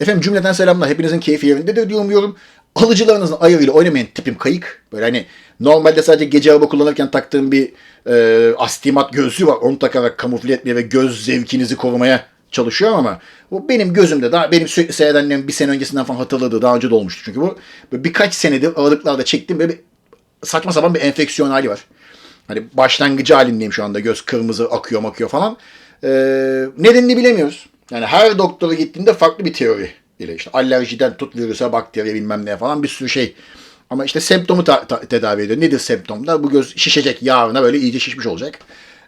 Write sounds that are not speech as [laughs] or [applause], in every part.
Efendim cümleten selamlar. Hepinizin keyfi yerinde de diyorum diyorum. Alıcılarınızın ayarıyla oynamayan tipim kayık. Böyle hani normalde sadece gece araba kullanırken taktığım bir e, astigmat gözlüğü var. Onu takarak kamufle etmeye ve göz zevkinizi korumaya çalışıyorum ama bu benim gözümde daha benim sürekli seyredenlerim bir sene öncesinden falan hatırladığı daha önce de olmuştu. Çünkü bu birkaç senedir aralıklarda çektiğim böyle bir saçma sapan bir enfeksiyon hali var. Hani başlangıcı halindeyim şu anda. Göz kırmızı akıyor akıyor falan. Ee, nedenini bilemiyoruz. Yani her doktora gittiğinde farklı bir teori ile işte alerjiden tut virüse, bakteriye bilmem ne falan bir sürü şey. Ama işte semptomu tedavi ediyor. Nedir semptomlar? Bu göz şişecek yarına böyle iyice şişmiş olacak.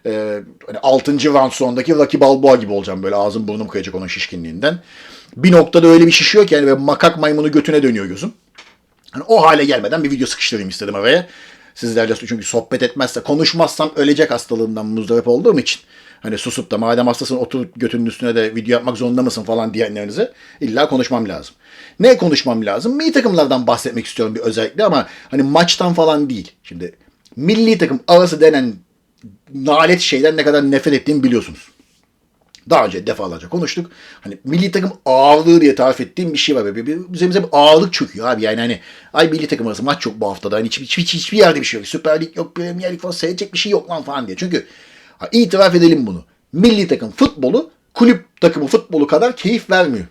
Ee, hani 6. round sonundaki Rocky Balboa gibi olacağım böyle ağzım burnum kayacak onun şişkinliğinden. Bir noktada öyle bir şişiyor ki yani ve makak maymunu götüne dönüyor gözüm. Hani o hale gelmeden bir video sıkıştırayım istedim araya. Sizlerle çünkü sohbet etmezse, konuşmazsam ölecek hastalığından muzdarip olduğum için. Hani susup da madem hastasın oturup götünün üstüne de video yapmak zorunda mısın falan diyenlerinize illa konuşmam lazım. Ne konuşmam lazım? Milli takımlardan bahsetmek istiyorum bir özellikle ama hani maçtan falan değil. Şimdi milli takım arası denen nalet şeyden ne kadar nefret ettiğimi biliyorsunuz. Daha önce defalarca konuştuk. Hani milli takım ağırlığı diye tarif ettiğim bir şey var. Bir, bir, üzerimize bir ağırlık çöküyor abi. Yani hani ay milli takım arası maç yok bu haftada. Hani hiç, hiç, hiç, hiçbir yerde bir şey yok. Süper Lig yok, Premier Lig falan seyredecek bir şey yok lan falan diye. Çünkü ha, itiraf edelim bunu. Milli takım futbolu kulüp takımı futbolu kadar keyif vermiyor.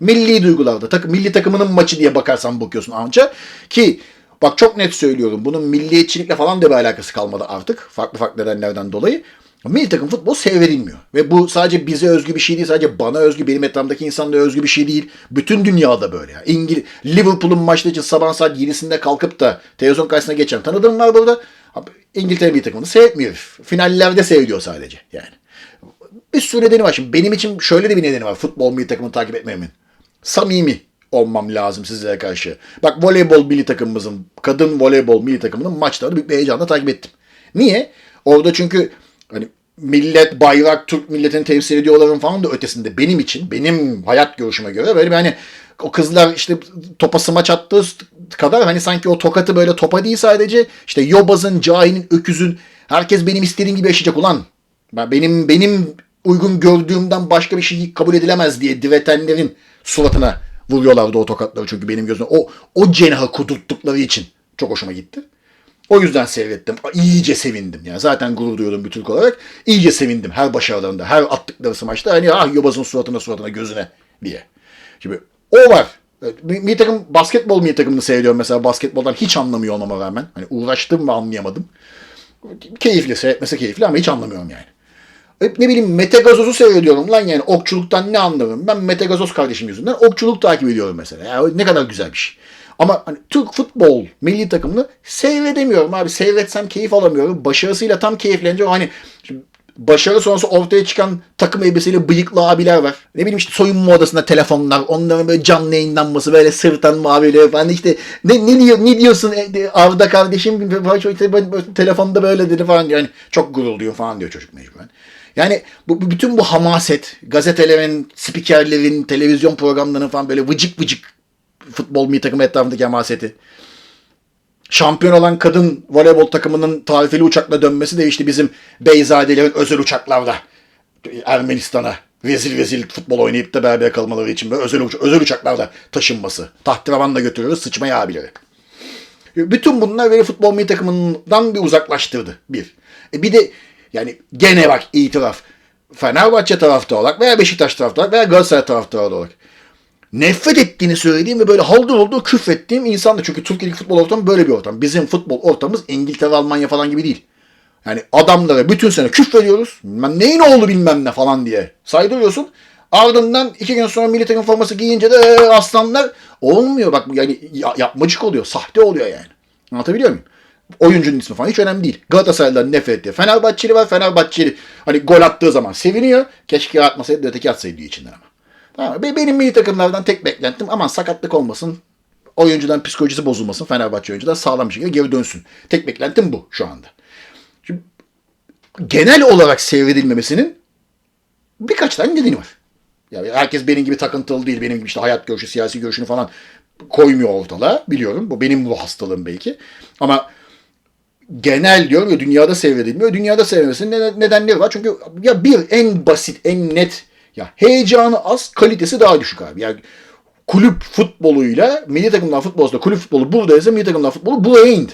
Milli duygularda takım milli takımının maçı diye bakarsan bakıyorsun anca ki bak çok net söylüyorum bunun milliyetçilikle falan da bir alakası kalmadı artık farklı farklı nedenlerden dolayı. Milli takım futbol seyredilmiyor. Ve bu sadece bize özgü bir şey değil. Sadece bana özgü, benim etrafımdaki insanlara özgü bir şey değil. Bütün dünyada böyle. Yani. İngiliz, Liverpool'un maçları için sabah saat 7'sinde kalkıp da televizyon karşısına geçen tanıdığım var burada. İngiltere milli takımını seyretmiyor. Finallerde seyrediyor sadece yani. Bir sürü nedeni var. Şimdi benim için şöyle de bir nedeni var futbol milli takımını takip etmemin. Samimi olmam lazım sizlere karşı. Bak voleybol milli takımımızın, kadın voleybol milli takımının maçlarını büyük bir heyecanla takip ettim. Niye? Orada çünkü hani millet, bayrak, Türk milletini temsil ediyorların falan da ötesinde benim için, benim hayat görüşüme göre böyle bir hani o kızlar işte topa smaç attığı kadar hani sanki o tokatı böyle topa değil sadece işte yobazın, cahinin, öküzün herkes benim istediğim gibi yaşayacak ulan. Ben benim benim uygun gördüğümden başka bir şey kabul edilemez diye diretenlerin suratına vuruyorlardı o tokatları çünkü benim gözüm o o cenahı kudurttukları için çok hoşuma gitti. O yüzden seyrettim. İyice sevindim. Yani zaten gurur duyuyordum bir Türk olarak. İyice sevindim her başarılarında, her attıkları smaçta. Hani ah yobazın suratına suratına gözüne diye. Şimdi o var. Milli takım, basketbol milli takımını seyrediyorum mesela. Basketboldan hiç anlamıyor olmama rağmen. Hani uğraştım ve anlayamadım. Keyifli, seyretmesi keyifli ama hiç anlamıyorum yani. Ne bileyim Mete Gazoz'u seyrediyorum lan yani okçuluktan ne anlarım. Ben Mete Gazoz kardeşim yüzünden okçuluk takip ediyorum mesela. Yani ne kadar güzel bir şey. Ama hani Türk futbol milli takımını seyredemiyorum abi. Seyretsem keyif alamıyorum. Başarısıyla tam keyiflenince hani başarı sonrası ortaya çıkan takım elbiseli bıyıklı abiler var. Ne bileyim işte soyunma odasında telefonlar, onların böyle canlı yayınlanması, böyle sırtan mavileri falan işte ne, ne, diyor, ne diyorsun e, Arda kardeşim işte, ben, telefonda böyle dedi falan diyor. Yani çok gurur duyuyor falan diyor çocuk mecburen. Yani bu, bütün bu hamaset, gazetelerin, spikerlerin, televizyon programlarının falan böyle vıcık vıcık futbol milli takımı etrafındaki hamaseti. Şampiyon olan kadın voleybol takımının tarifeli uçakla dönmesi de işte bizim Beyzadelerin özel uçaklarda Ermenistan'a rezil rezil futbol oynayıp da beraber kalmaları için böyle özel, uç özel uçaklarda taşınması. Tahtirevanla götürüyoruz sıçmaya abileri. Bütün bunlar beni futbol milli takımından bir uzaklaştırdı. Bir. E bir de yani gene bak itiraf. Fenerbahçe taraftarı olarak veya Beşiktaş taraftarı olarak veya Galatasaray taraftarı olarak nefret ettiğini söylediğim ve böyle haldır olduğu küfrettiğim insan da. Çünkü Türkiye'deki futbol ortamı böyle bir ortam. Bizim futbol ortamımız İngiltere, Almanya falan gibi değil. Yani adamlara bütün sene küfrediyoruz. Ben neyin oğlu bilmem ne falan diye saydırıyorsun. Ardından iki gün sonra milli takım forması giyince de aslanlar olmuyor. Bak yani yapmacık oluyor. Sahte oluyor yani. Anlatabiliyor muyum? Oyuncunun ismi falan hiç önemli değil. Galatasaraylılar nefret ediyor. Fenerbahçeli var. Fenerbahçeli hani gol attığı zaman seviniyor. Keşke atmasaydı öteki atsaydı diyor içinden ama. Tamam. Benim milli takımlardan tek beklentim aman sakatlık olmasın. Oyuncudan psikolojisi bozulmasın. Fenerbahçe oyuncular sağlam bir şekilde geri dönsün. Tek beklentim bu şu anda. Şimdi, genel olarak seyredilmemesinin birkaç tane nedeni var. Yani herkes benim gibi takıntılı değil. Benim gibi işte hayat görüşü, siyasi görüşünü falan koymuyor ortalığa. Biliyorum. Bu benim bu hastalığım belki. Ama genel diyorum ya dünyada seyredilmiyor. Dünyada seyredilmesinin nedenleri var. Çünkü ya bir en basit, en net ya heyecanı az, kalitesi daha düşük abi. Yani kulüp futboluyla milli takımlar futbolu arasında kulüp futbolu buradaysa milli takımlar futbolu buraya indi.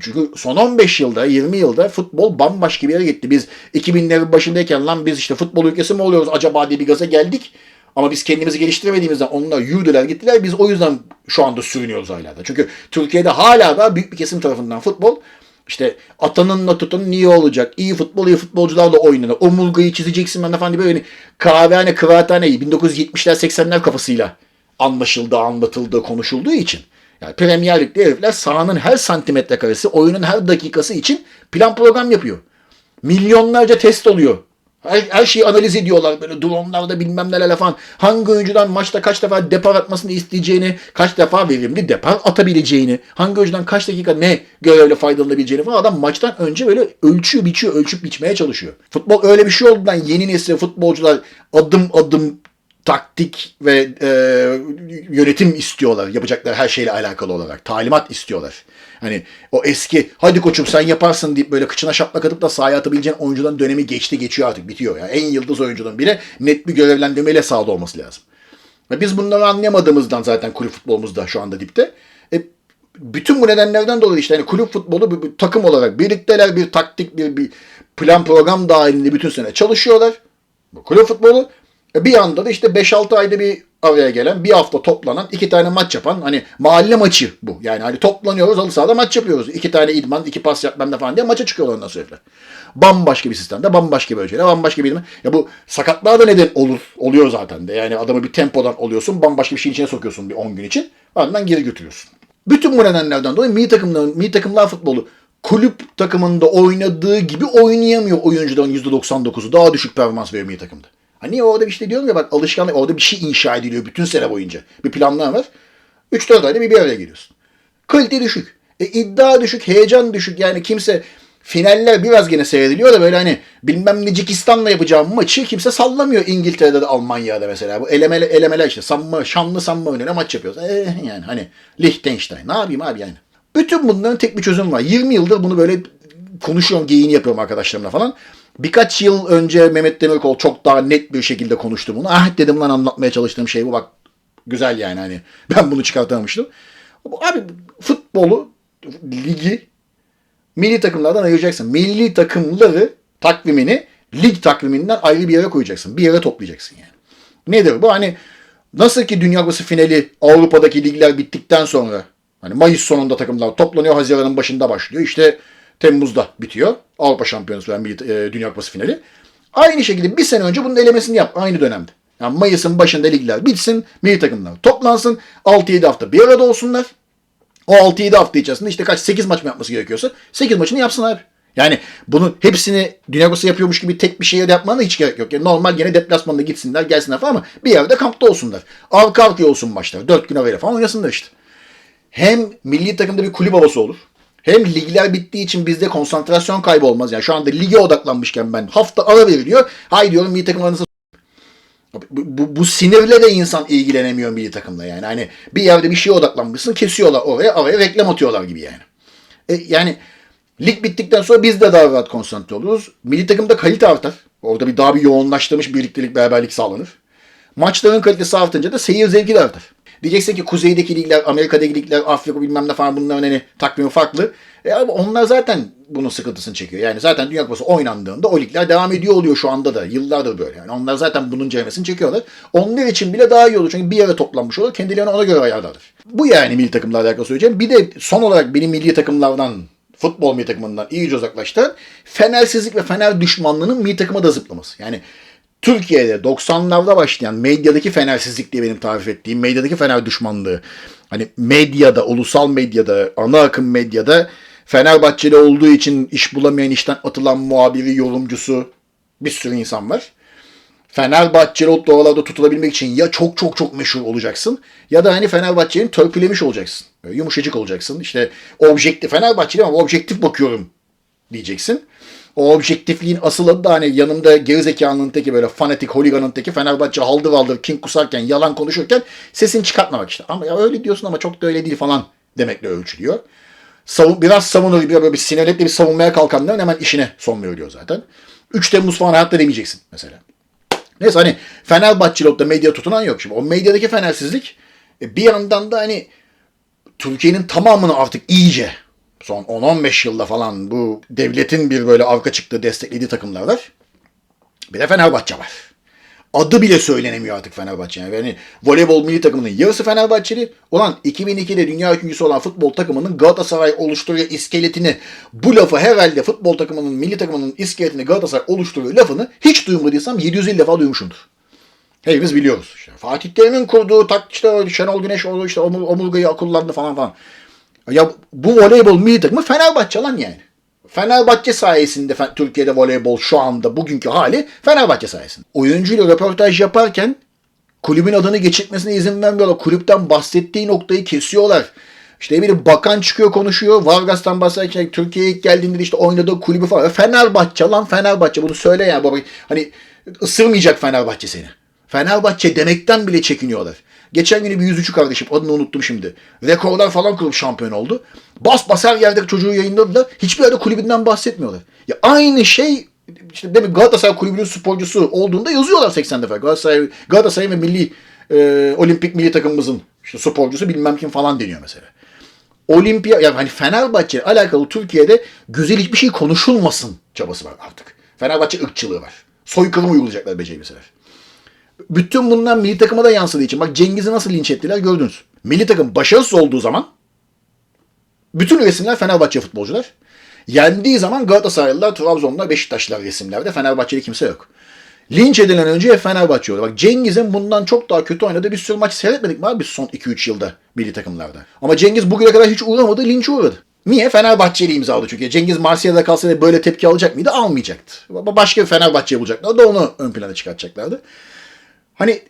Çünkü son 15 yılda, 20 yılda futbol bambaşka bir yere gitti. Biz 2000'lerin başındayken lan biz işte futbol ülkesi mi oluyoruz acaba diye bir gaza geldik. Ama biz kendimizi geliştiremediğimizden onlar yürüdüler gittiler. Biz o yüzden şu anda sürünüyoruz hala da. Çünkü Türkiye'de hala da büyük bir kesim tarafından futbol işte atanınla tutanın iyi olacak. İyi futbol, iyi futbolcularla oynanır. Omurgayı çizeceksin ben de falan diye böyle hani kahvehane, kıraathane 1970'ler 80'ler kafasıyla anlaşıldı, anlatıldı, konuşulduğu için. Yani Premier Lig'de herifler sahanın her santimetre karesi, oyunun her dakikası için plan program yapıyor. Milyonlarca test oluyor. Her, her şeyi analiz ediyorlar böyle drone'larda bilmem nelerle falan. Hangi oyuncudan maçta kaç defa depar atmasını isteyeceğini, kaç defa verimli depar atabileceğini, hangi oyuncudan kaç dakika ne görevle faydalanabileceğini falan adam maçtan önce böyle ölçüyor, biçiyor, ölçüp biçmeye çalışıyor. Futbol öyle bir şey olduğundan yeni nesil futbolcular adım adım taktik ve e, yönetim istiyorlar yapacakları her şeyle alakalı olarak. Talimat istiyorlar. Hani o eski hadi koçum sen yaparsın deyip böyle kıçına şaplak atıp da sahaya atabileceğin oyuncuların dönemi geçti geçiyor artık bitiyor. Yani en yıldız oyuncunun bile net bir görevlendirmeyle sahada olması lazım. Ve biz bunları anlayamadığımızdan zaten kulüp futbolumuzda şu anda dipte. E, bütün bu nedenlerden dolayı işte hani kulüp futbolu bir, bir takım olarak birlikteler bir taktik bir, bir plan program dahilinde bütün sene çalışıyorlar. Bu kulüp futbolu bir anda da işte 5-6 ayda bir araya gelen bir hafta toplanan iki tane maç yapan hani mahalle maçı bu. Yani hani toplanıyoruz halı sahada maç yapıyoruz. İki tane idman, iki pas yapmam da falan diye maça çıkıyorlar ondan sonra. Bambaşka bir sistemde, bambaşka bir ölçüde, bambaşka bir idman. Ya bu sakatlığa da neden olur, oluyor zaten de. Yani adamı bir tempodan oluyorsun, bambaşka bir şeyin içine sokuyorsun bir 10 gün için. Ardından geri götürüyorsun. Bütün bu nedenlerden dolayı milli takımların, milli takımlar futbolu kulüp takımında oynadığı gibi oynayamıyor oyuncuların %99'u. Daha düşük performans veriyor milli takımda. Hani orada işte diyorum ya bak alışkanlık orada bir şey inşa ediliyor bütün sene boyunca. Bir planlar var. 3-4 ayda bir bir araya geliyorsun. Kalite düşük. E, iddia düşük, heyecan düşük. Yani kimse finaller biraz gene seyrediliyor da böyle hani bilmem Necikistan'la yapacağım maçı kimse sallamıyor İngiltere'de de Almanya'da mesela. Bu elemele, elemeler işte sanma, şanlı sanma önüne maç yapıyoruz. E, yani hani Liechtenstein ne yapayım abi yani. Bütün bunların tek bir çözüm var. 20 yıldır bunu böyle konuşuyorum, geyini yapıyorum arkadaşlarımla falan. Birkaç yıl önce Mehmet Demirkol çok daha net bir şekilde konuştu bunu. Ah dedim lan anlatmaya çalıştığım şey bu bak güzel yani hani [laughs] ben bunu çıkartamamıştım. Abi futbolu, ligi milli takımlardan ayıracaksın. Milli takımları takvimini lig takviminden ayrı bir yere koyacaksın. Bir yere toplayacaksın yani. Nedir bu? Hani nasıl ki Dünya Kupası finali Avrupa'daki ligler bittikten sonra hani Mayıs sonunda takımlar toplanıyor. Haziran'ın başında başlıyor. İşte Temmuz'da bitiyor. Avrupa Şampiyonası ve e, Dünya Kupası finali. Aynı şekilde bir sene önce bunun elemesini yap aynı dönemde. Yani Mayıs'ın başında ligler bitsin, milli takımlar toplansın, 6-7 hafta bir arada olsunlar. O 6-7 hafta içerisinde işte kaç 8 maç mı yapması gerekiyorsa 8 maçını yapsın abi. Yani bunun hepsini Dünya Kupası yapıyormuş gibi tek bir şehirde yapmana hiç gerek yok. Yani normal gene deplasmanda gitsinler gelsinler falan ama bir yerde kampta olsunlar. Arka arkaya olsun maçlar. 4 gün arayla falan oynasınlar işte. Hem milli takımda bir kulüp havası olur. Hem ligler bittiği için bizde konsantrasyon kaybı olmaz. Yani şu anda lige odaklanmışken ben hafta ara veriliyor. Hay diyorum milli takımlarınızı bu, bu, bu sinirle de insan ilgilenemiyor milli takımla yani. Hani bir yerde bir şeye odaklanmışsın kesiyorlar oraya araya reklam atıyorlar gibi yani. E, yani lig bittikten sonra biz de daha rahat konsantre oluruz. Milli takımda kalite artar. Orada bir daha bir yoğunlaştırmış birliktelik beraberlik sağlanır. Maçların kalitesi artınca da seyir zevki de artar. Diyeceksin ki kuzeydeki ligler, Amerika'daki ligler, Afrika bilmem ne falan bunların hani takvimi farklı. E abi onlar zaten bunun sıkıntısını çekiyor. Yani zaten Dünya Kupası oynandığında o ligler devam ediyor oluyor şu anda da. Yıllardır böyle. Yani onlar zaten bunun ceremesini çekiyorlar. Onlar için bile daha iyi olur. Çünkü bir yere toplanmış olur. Kendilerini ona göre ayarlarlar. Bu yani milli takımlarla alakalı söyleyeceğim. Bir de son olarak benim milli takımlardan futbol milli takımından iyice uzaklaştıran fenersizlik ve fener düşmanlığının milli takıma da zıplaması. Yani Türkiye'de 90'larda başlayan medyadaki fenersizlik diye benim tarif ettiğim medyadaki fener düşmanlığı. Hani medyada, ulusal medyada, ana akım medyada Fenerbahçeli olduğu için iş bulamayan işten atılan muhabiri, yorumcusu bir sürü insan var. Fenerbahçeli olup da oralarda tutulabilmek için ya çok çok çok meşhur olacaksın ya da hani Fenerbahçe'nin törpülemiş olacaksın. Böyle yumuşacık olacaksın. İşte objektif Fenerbahçeli ama objektif bakıyorum diyeceksin. O objektifliğin asıl adı da hani yanımda gerizekalının teki böyle fanatik holiganın teki Fenerbahçe haldır haldır king kusarken yalan konuşurken sesini çıkartmamak işte. Ama ya öyle diyorsun ama çok da öyle değil falan demekle ölçülüyor. Savun, biraz savunur gibi böyle bir sinirle bir savunmaya kalkanların hemen işine son veriliyor zaten. 3 Temmuz falan hayatta demeyeceksin mesela. Neyse hani Fenerbahçeli olup medya tutunan yok. Şimdi o medyadaki fenersizlik E, bir yandan da hani Türkiye'nin tamamını artık iyice son 10-15 yılda falan bu devletin bir böyle arka çıktığı desteklediği takımlar var. Bir de Fenerbahçe var. Adı bile söylenemiyor artık Fenerbahçe. Yani voleybol milli takımının yarısı Fenerbahçeli. Ulan 2002'de dünya üçüncüsü olan futbol takımının Galatasaray oluşturuyor iskeletini. Bu lafı herhalde futbol takımının, milli takımının iskeletini Galatasaray oluşturuyor lafını hiç duymadıysam 750 defa duymuşumdur. Hepimiz biliyoruz. İşte Fatih Terim'in kurduğu tak işte Şenol Güneş oldu işte omur- omurgayı akıllandı falan falan. Ya bu voleybol milli takımı Fenerbahçe lan yani. Fenerbahçe sayesinde Türkiye'de voleybol şu anda bugünkü hali Fenerbahçe sayesinde. Oyuncuyla röportaj yaparken kulübün adını geçirtmesine izin vermiyorlar. Kulüpten bahsettiği noktayı kesiyorlar. İşte bir bakan çıkıyor konuşuyor. Vargas'tan bahsederken Türkiye'ye ilk geldiğinde de işte oynadığı kulübü falan. Fenerbahçe lan Fenerbahçe bunu söyle ya baba. Hani ısırmayacak Fenerbahçe seni. Fenerbahçe demekten bile çekiniyorlar. Geçen günü bir yüzücü kardeşim adını unuttum şimdi. Rekorlar falan kırıp şampiyon oldu. Bas bas her yerde çocuğu yayınladılar. Hiçbir yerde kulübünden bahsetmiyorlar. Ya aynı şey işte demek Galatasaray kulübünün sporcusu olduğunda yazıyorlar 80 defa. Galatasaray, Galatasaray ve milli e, olimpik milli takımımızın işte sporcusu bilmem kim falan deniyor mesela. Olimpiya yani hani Fenerbahçe alakalı Türkiye'de güzel hiçbir şey konuşulmasın çabası var artık. Fenerbahçe ırkçılığı var. Soykırım uygulayacaklar beceremseler. Bütün bunlar milli takıma da yansıdığı için bak Cengiz'i nasıl linç ettiler gördünüz. Milli takım başarısız olduğu zaman bütün resimler Fenerbahçe futbolcular. Yendiği zaman Galatasaraylılar, Trabzonlular, Beşiktaşlılar resimlerde. Fenerbahçeli kimse yok. Linç edilen önce hep Fenerbahçe oldu. Bak Cengiz'in bundan çok daha kötü oynadığı bir sürü maç seyretmedik mi abi son 2-3 yılda milli takımlarda. Ama Cengiz bugüne kadar hiç uğramadı, linç uğradı. Niye? Fenerbahçeli imzaladı çünkü. Cengiz Marsilya'da kalsaydı böyle tepki alacak mıydı? Almayacaktı. Başka bir Fenerbahçe bulacaklardı da onu ön plana çıkartacaklardı. Hani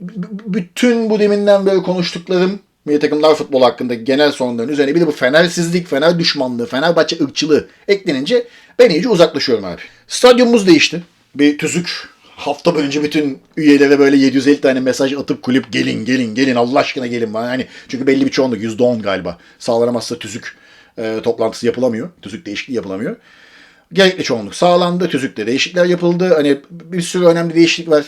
b- bütün bu deminden böyle konuştuklarım milli takımlar futbolu hakkında genel sorunların üzerine bir de bu fenersizlik, fener düşmanlığı, Fenerbahçe ırkçılığı eklenince ben iyice uzaklaşıyorum abi. Stadyumumuz değişti. Bir tüzük hafta boyunca bütün üyelere böyle 750 tane mesaj atıp kulüp gelin gelin gelin Allah aşkına gelin bana. Hani çünkü belli bir çoğunluk %10 galiba sağlanamazsa tüzük e, toplantısı yapılamıyor. Tüzük değişikliği yapılamıyor. Gerekli çoğunluk sağlandı. Tüzükte değişiklikler yapıldı. Hani bir sürü önemli değişiklik var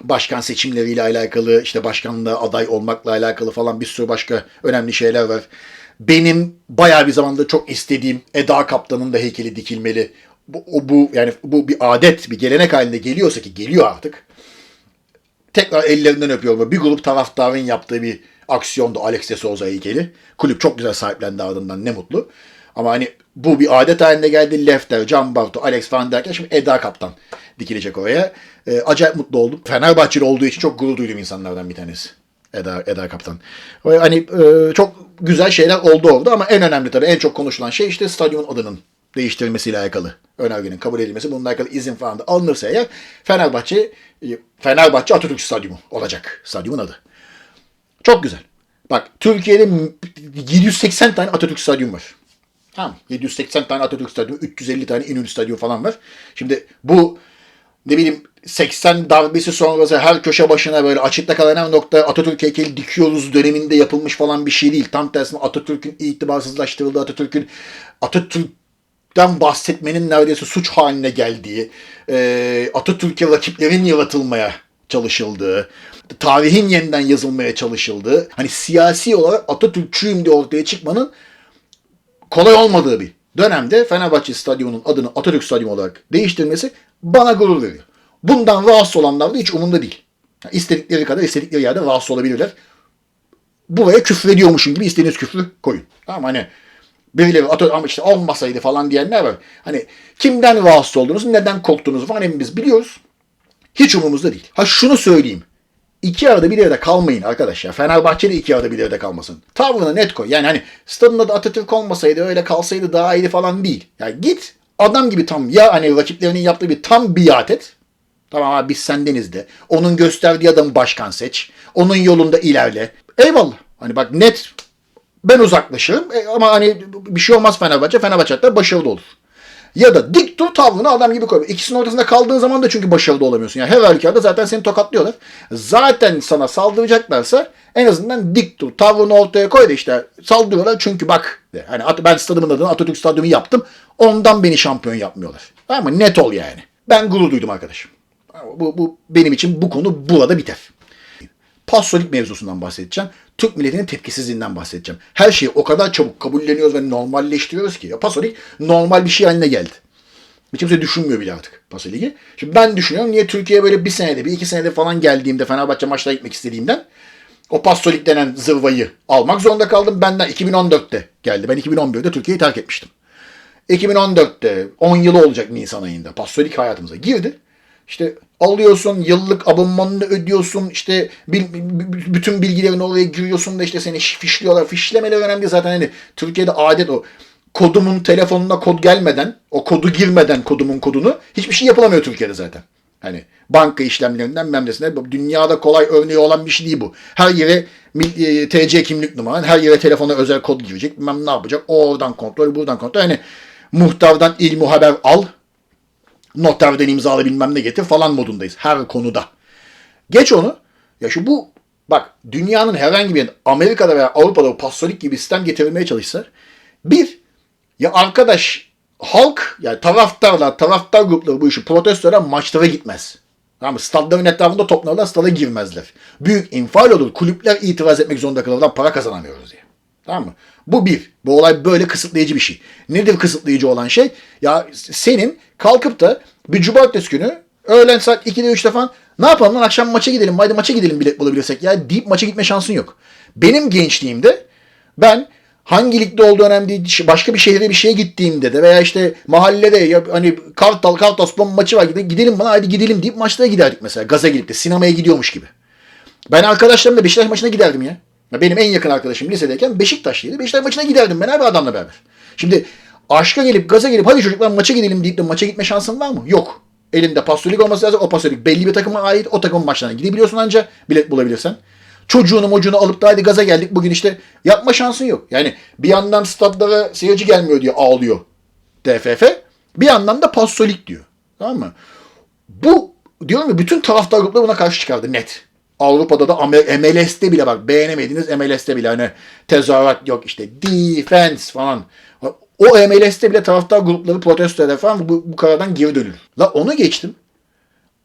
başkan seçimleriyle alakalı, işte başkanlığa aday olmakla alakalı falan bir sürü başka önemli şeyler var. Benim bayağı bir zamanda çok istediğim Eda Kaptan'ın da heykeli dikilmeli. Bu, o, bu yani bu bir adet, bir gelenek halinde geliyorsa ki geliyor artık. Tekrar ellerinden öpüyorum. Bir grup taraftarın yaptığı bir aksiyondu Alex de Souza heykeli. Kulüp çok güzel sahiplendi ardından ne mutlu. Ama hani bu bir adet haline geldi. Lefter, Can Bartu, Alex falan derken şimdi Eda Kaptan dikilecek oraya. Ee, acayip mutlu oldum. Fenerbahçeli olduğu için çok gurur duydum insanlardan bir tanesi. Eda, Eda Kaptan. Hani e, çok güzel şeyler oldu orada ama en önemli tabii en çok konuşulan şey işte stadyumun adının değiştirilmesiyle alakalı. Önergenin kabul edilmesi. Bununla alakalı izin falan da alınırsa eğer Fenerbahçe Fenerbahçe Atatürk Stadyumu olacak. Stadyumun adı. Çok güzel. Bak Türkiye'de 780 tane Atatürk Stadyum var. Tamam. 780 tane Atatürk Stadyumu, 350 tane İnönü Stadyumu falan var. Şimdi bu ne bileyim 80 darbesi sonrası her köşe başına böyle açıkta kalan her nokta Atatürk heykeli dikiyoruz döneminde yapılmış falan bir şey değil. Tam tersine Atatürk'ün itibarsızlaştırıldığı, Atatürk'ün Atatürk'ten bahsetmenin neredeyse suç haline geldiği, e, Atatürk'e rakiplerin yaratılmaya çalışıldığı, tarihin yeniden yazılmaya çalışıldığı, hani siyasi olarak Atatürkçüyüm diye ortaya çıkmanın kolay olmadığı bir dönemde Fenerbahçe Stadyumu'nun adını Atatürk Stadyumu olarak değiştirmesi bana gurur veriyor. Bundan rahatsız olanlar da hiç umurumda değil. Yani istedikleri kadar istedikleri yerde rahatsız olabilirler. Buraya küfür ediyormuşum gibi istediğiniz küfrü koyun. Tamam hani birileri Atatürk ama işte olmasaydı falan diyenler var. Hani kimden rahatsız olduğunuzu, neden korktuğunuzu falan hepimiz biliyoruz. Hiç umurumuzda değil. Ha şunu söyleyeyim. İki arada bir yerde kalmayın arkadaşlar. Fenerbahçe de iki arada bir yerde kalmasın. Tavrını net koy. Yani hani stadın adı Atatürk olmasaydı öyle kalsaydı daha iyiydi falan değil. Yani git adam gibi tam ya hani rakiplerinin yaptığı bir tam biat et. Tamam abi biz sendeniz de. Onun gösterdiği adamı başkan seç. Onun yolunda ilerle. Eyvallah. Hani bak net ben uzaklaşırım E, ama hani bir şey olmaz Fenerbahçe. Fenerbahçe hatta başarılı olur. Ya da dik dur tavrını adam gibi koy. İkisinin ortasında kaldığın zaman da çünkü başarılı olamıyorsun. Yani her halükarda zaten seni tokatlıyorlar. Zaten sana saldıracaklarsa en azından dik dur. Tavrını ortaya koy da işte saldırıyorlar çünkü bak. de. Hani ben stadımın adını Atatürk Stadyumu yaptım. Ondan beni şampiyon yapmıyorlar. Mı? Net ol yani. Ben gurur duydum arkadaşım. Bu, bu benim için bu konu burada biter. Pasolik mevzusundan bahsedeceğim. Türk milletinin tepkisizliğinden bahsedeceğim. Her şeyi o kadar çabuk kabulleniyoruz ve normalleştiriyoruz ki. Ya Pasolik normal bir şey haline geldi. Hiç kimse düşünmüyor bile artık Paso Ligi. Şimdi ben düşünüyorum niye Türkiye'ye böyle bir senede, bir iki senede falan geldiğimde Fenerbahçe maçlara gitmek istediğimden o Paso Lig denen zırvayı almak zorunda kaldım. Benden 2014'te geldi. Ben 2011'de Türkiye'yi terk etmiştim. 2014'te 10 yılı olacak Nisan ayında Paso Lig hayatımıza girdi. İşte alıyorsun yıllık abonmanını ödüyorsun işte bütün bilgilerini oraya giriyorsun da işte seni fişliyorlar. Fişlemeler önemli zaten hani Türkiye'de adet o. Kodumun telefonuna kod gelmeden, o kodu girmeden kodumun kodunu hiçbir şey yapılamıyor Türkiye'de zaten. Hani banka işlemlerinden memlesine dünyada kolay örneği olan bir şey değil bu. Her yere e, TC kimlik numaran, her yere telefona özel kod girecek, bilmem ne yapacak. O oradan kontrol, buradan kontrol. Hani muhtardan ilmu haber al, noterden imzalı bilmem ne getir falan modundayız her konuda. Geç onu. Ya şu bu bak dünyanın herhangi bir Amerika'da veya Avrupa'da o pastolik gibi sistem getirilmeye çalışsa bir ya arkadaş halk yani taraftarlar, taraftar grupları bu işi protesto maçlara gitmez. Tamam mı? Stadların etrafında toplanırlar, stada girmezler. Büyük infial olur. Kulüpler itiraz etmek zorunda kalırlar. Para kazanamıyoruz diye. Tamam mı? Bu bir. Bu olay böyle kısıtlayıcı bir şey. Nedir kısıtlayıcı olan şey? Ya senin kalkıp da bir cumartesi günü öğlen saat 2'de 3'te falan ne yapalım lan akşam maça gidelim. Haydi maça gidelim bilet bulabilirsek. Ya deyip maça gitme şansın yok. Benim gençliğimde ben hangi ligde olduğu önemli değil. Başka bir şehre bir şeye gittiğimde de veya işte mahallede ya hani Kartal Kartaspor maçı var gidelim, gidelim bana hadi gidelim deyip maçlara giderdik mesela. Gaza gelip de sinemaya gidiyormuş gibi. Ben arkadaşlarımla Beşiktaş maçına giderdim ya. Benim en yakın arkadaşım lisedeyken Beşiktaşlıydı. Beşiktaş maçına giderdim ben abi adamla beraber. Şimdi aşka gelip gaza gelip hadi çocuklar maça gidelim deyip de maça gitme şansın var mı? Yok. Elinde pastolik olması lazım. O pastolik belli bir takıma ait. O takımın maçlarına gidebiliyorsun anca bilet bulabilirsen. Çocuğunu mocuğunu alıp da hadi gaza geldik bugün işte yapma şansın yok. Yani bir yandan stadlara seyirci gelmiyor diye ağlıyor DFF. Bir yandan da pastolik diyor. Tamam mı? Bu diyorum ya bütün taraftar grupları buna karşı çıkardı net. Avrupa'da da MLS'te bile bak beğenemediniz MLS'te bile hani tezahürat yok işte defense falan. O MLS'te bile taraftar grupları protesto eder falan bu, bu karardan geri dönür. La onu geçtim.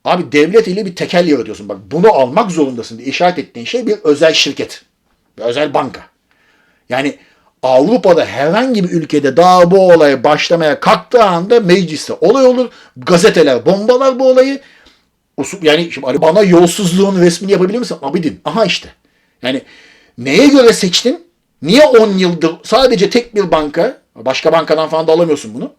Abi devlet ile bir tekel yaratıyorsun. Bak bunu almak zorundasın diye işaret ettiğin şey bir özel şirket. Bir özel banka. Yani Avrupa'da herhangi bir ülkede daha bu olaya başlamaya kalktığı anda mecliste olay olur. Gazeteler bombalar bu olayı. Usul- Yani şimdi hani bana yolsuzluğun resmini yapabilir misin? Abidin. Aha işte. Yani neye göre seçtin? Niye 10 yıldır sadece tek bir banka, başka bankadan falan da alamıyorsun bunu.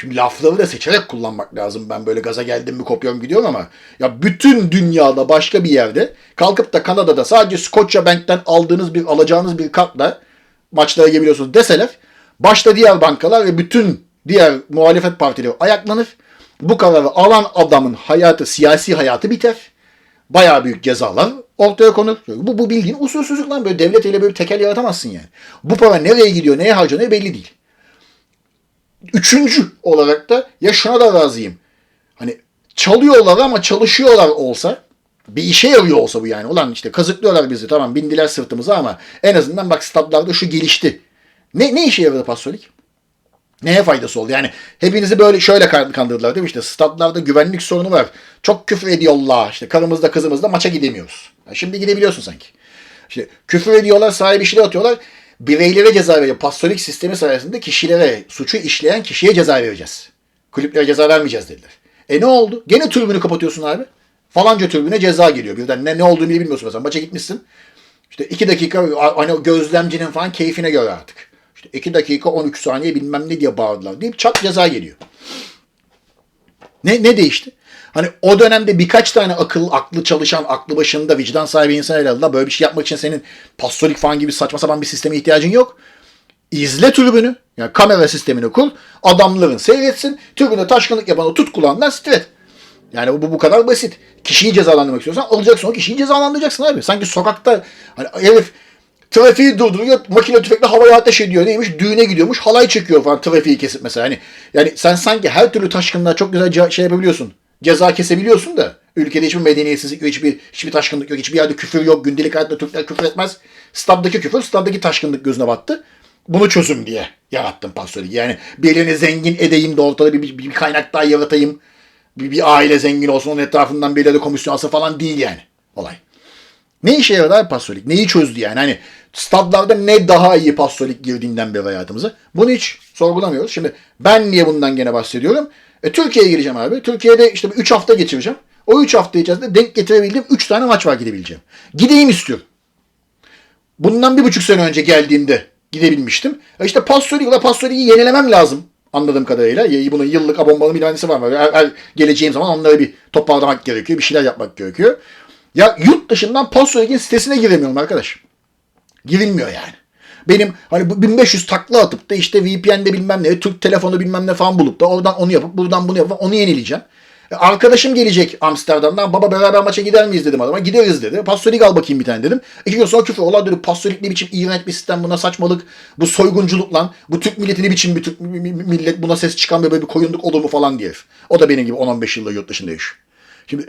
Şimdi, lafları da seçerek kullanmak lazım. Ben böyle gaza geldim mi kopyorum gidiyorum ama ya bütün dünyada başka bir yerde kalkıp da Kanada'da sadece Scotia Bank'ten aldığınız bir alacağınız bir kartla maçlara gelebiliyorsunuz deseler başta diğer bankalar ve bütün diğer muhalefet partileri ayaklanır. Bu kararı alan adamın hayatı, siyasi hayatı biter. Bayağı büyük cezalar ortaya konur. Bu, bu bildiğin usulsüzlük lan. Böyle devlet ile böyle tekel yaratamazsın yani. Bu para nereye gidiyor, neye harcanıyor belli değil. Üçüncü olarak da ya şuna da razıyım. Hani çalıyorlar ama çalışıyorlar olsa bir işe yarıyor olsa bu yani. Ulan işte kazıklıyorlar bizi tamam bindiler sırtımıza ama en azından bak statlarda şu gelişti. Ne, ne işe yaradı pasolik? Neye faydası oldu? Yani hepinizi böyle şöyle kandırdılar değil mi? İşte statlarda güvenlik sorunu var. Çok küfür ediyorlar. İşte karımızla kızımızla maça gidemiyoruz. Ya şimdi gidebiliyorsun sanki. İşte küfür ediyorlar, sahibi işleri atıyorlar. Bireylere ceza veriyor. Pastolik sistemi sayesinde kişilere, suçu işleyen kişiye ceza vereceğiz. Kulüplere ceza vermeyeceğiz dediler. E ne oldu? Gene tribünü kapatıyorsun abi. Falanca tribüne ceza geliyor. Birden ne, ne olduğunu bile bilmiyorsun mesela. Maça gitmişsin. İşte iki dakika hani gözlemcinin falan keyfine göre artık. İşte 2 dakika 13 saniye bilmem ne diye bağırdılar deyip çat ceza geliyor. Ne, ne değişti? Hani o dönemde birkaç tane akıl, aklı çalışan, aklı başında, vicdan sahibi insan aldılar. Böyle bir şey yapmak için senin pastolik falan gibi saçma sapan bir sisteme ihtiyacın yok. İzle tribünü. Yani kamera sistemini kur. Adamların seyretsin. Tribüne taşkınlık yapanı tut kulağından stret. Yani bu bu kadar basit. Kişiyi cezalandırmak istiyorsan alacaksın o kişiyi cezalandıracaksın abi. Sanki sokakta hani herif trafiği durduruyor, makine tüfekle havaya ateş ediyor. Neymiş? Düğüne gidiyormuş, halay çekiyor falan trafiği kesip mesela. Hani yani sen sanki her türlü taşkınlığa çok güzel şey yapabiliyorsun. Ceza kesebiliyorsun da ülkede hiçbir medeniyetsizlik yok, hiçbir hiçbir taşkınlık yok, hiçbir yerde küfür yok. Gündelik hayatta Türkler küfür etmez. Staddaki küfür, staddaki taşkınlık gözüne battı. Bunu çözüm diye yarattım pastörü. Yani birilerini zengin edeyim de ortada bir, bir, bir kaynak daha yaratayım. Bir, bir aile zengin olsun onun etrafından birileri komisyon alsa falan değil yani olay. Ne işe yaradı abi pastolik? Neyi çözdü yani? Hani stadlarda ne daha iyi pastolik girdiğinden beri hayatımıza? Bunu hiç sorgulamıyoruz. Şimdi ben niye bundan gene bahsediyorum? E, Türkiye'ye gireceğim abi. Türkiye'de işte 3 hafta geçireceğim. O 3 hafta içerisinde denk getirebildiğim 3 tane maç var gidebileceğim. Gideyim istiyorum. Bundan bir buçuk sene önce geldiğimde gidebilmiştim. E işte Pastorik ile Pastorik'i yenilemem lazım anladığım kadarıyla. Ya Bunun yıllık abonmanı bilmem nesi var. Her, her geleceğim zaman onları bir toparlamak gerekiyor. Bir şeyler yapmak gerekiyor. Ya yurt dışından Pastorik'in sitesine giremiyorum arkadaş. Girilmiyor yani. Benim hani bu 1500 takla atıp da işte VPN'de bilmem ne, Türk telefonu bilmem ne falan bulup da oradan onu yapıp buradan bunu yapıp onu yenileyeceğim. E, Arkadaşım gelecek Amsterdam'dan. Baba beraber maça gider miyiz dedim adama. Gideriz dedi. Pastorik al bakayım bir tane dedim. İki gün sonra küfür. Ola dedi pastorik ne biçim iğrenç bir sistem buna saçmalık. Bu soygunculuk lan. Bu Türk milleti ne biçim bir Türk mi- mi- millet buna ses çıkan böyle bir koyunduk olur mu falan diye. O da benim gibi 10-15 yıldır yurt dışında yaşıyor. Şimdi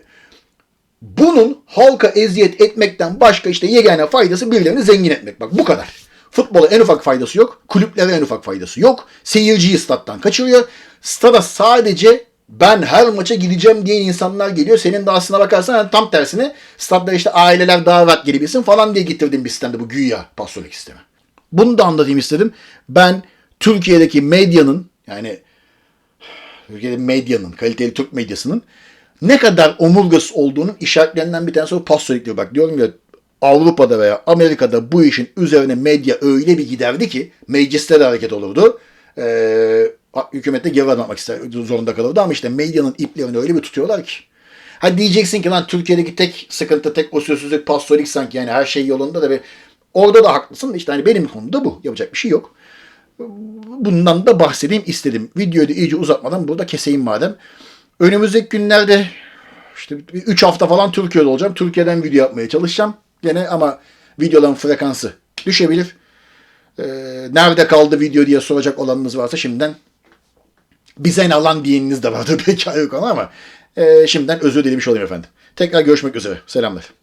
bunun halka eziyet etmekten başka işte yegane faydası birilerini zengin etmek. Bak bu kadar. Futbola en ufak faydası yok. Kulüplere en ufak faydası yok. Seyirciyi stat'tan kaçırıyor. Stada sadece ben her maça gideceğim diye insanlar geliyor. Senin de aslına bakarsan yani tam tersine stadlara işte aileler daha rahat gelebilsin falan diye getirdiğim bir sistemde bu güya pasolik sistemi. Bunu da anlatayım istedim. Ben Türkiye'deki medyanın yani Türkiye'de medyanın, kaliteli Türk medyasının ne kadar omurgası olduğunun işaretlerinden bir tanesi o pastorik diyor. Bak diyorum ya Avrupa'da veya Amerika'da bu işin üzerine medya öyle bir giderdi ki mecliste de hareket olurdu. Ee, hükümette geri atmak ister, zorunda kalırdı ama işte medyanın iplerini öyle bir tutuyorlar ki. Ha diyeceksin ki lan Türkiye'deki tek sıkıntı, tek usulsüzlük pastorik sanki yani her şey yolunda da ve orada da haklısın. İşte hani benim konuda bu. Yapacak bir şey yok bundan da bahsedeyim istedim. Videoyu da iyice uzatmadan burada keseyim madem. Önümüzdeki günlerde işte 3 hafta falan Türkiye'de olacağım. Türkiye'den video yapmaya çalışacağım. Gene ama videoların frekansı düşebilir. Ee, nerede kaldı video diye soracak olanınız varsa şimdiden bize ne alan diyeniniz de vardır. [laughs] Peki yok ama e, şimdiden özür dilemiş olayım efendim. Tekrar görüşmek üzere. Selamlar.